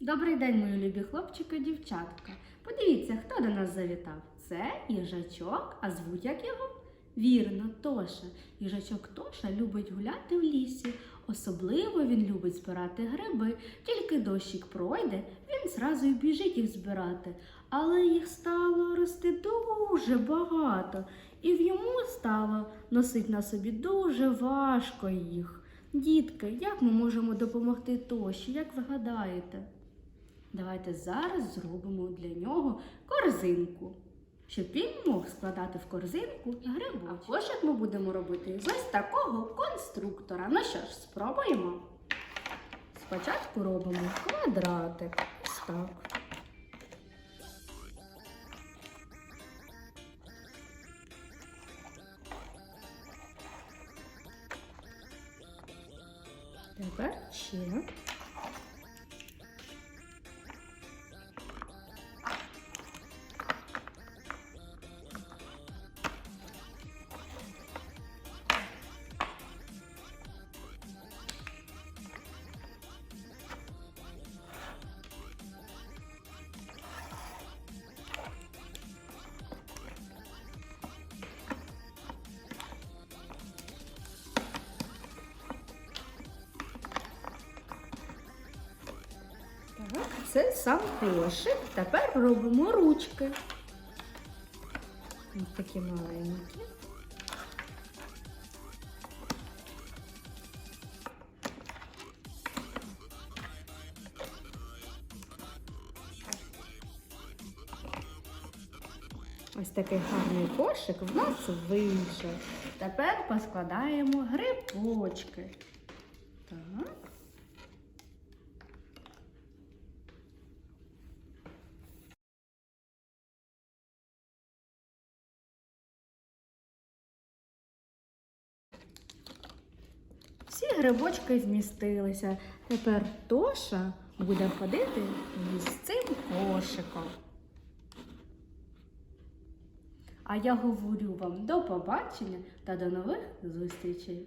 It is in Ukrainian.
Добрий день, мої любі хлопчики, дівчатка. Подивіться, хто до нас завітав. Це їжачок, а звуть як його? Вірно, Тоша. Їжачок Тоша любить гуляти в лісі. Особливо він любить збирати гриби. Тільки дощик пройде, він зразу й біжить їх збирати. Але їх стало рости дуже багато, і в йому стало носити на собі дуже важко їх. Дітки, як ми можемо допомогти Тоші, як ви гадаєте? Давайте зараз зробимо для нього корзинку, щоб він мог складати в корзинку грибочки. А кошик ми будемо робити з ось такого конструктора. Ну що ж, спробуємо. Спочатку робимо квадратик. Ось так. Тепер ще. Так, це сам кошик. Тепер робимо ручки. Ось такі маленькі. Ось такий гарний кошик в нас вийшов. Тепер поскладаємо грибочки. Так. Всі грибочки змістилися. Тепер Тоша буде ходити із цим кошиком. А я говорю вам до побачення та до нових зустрічей.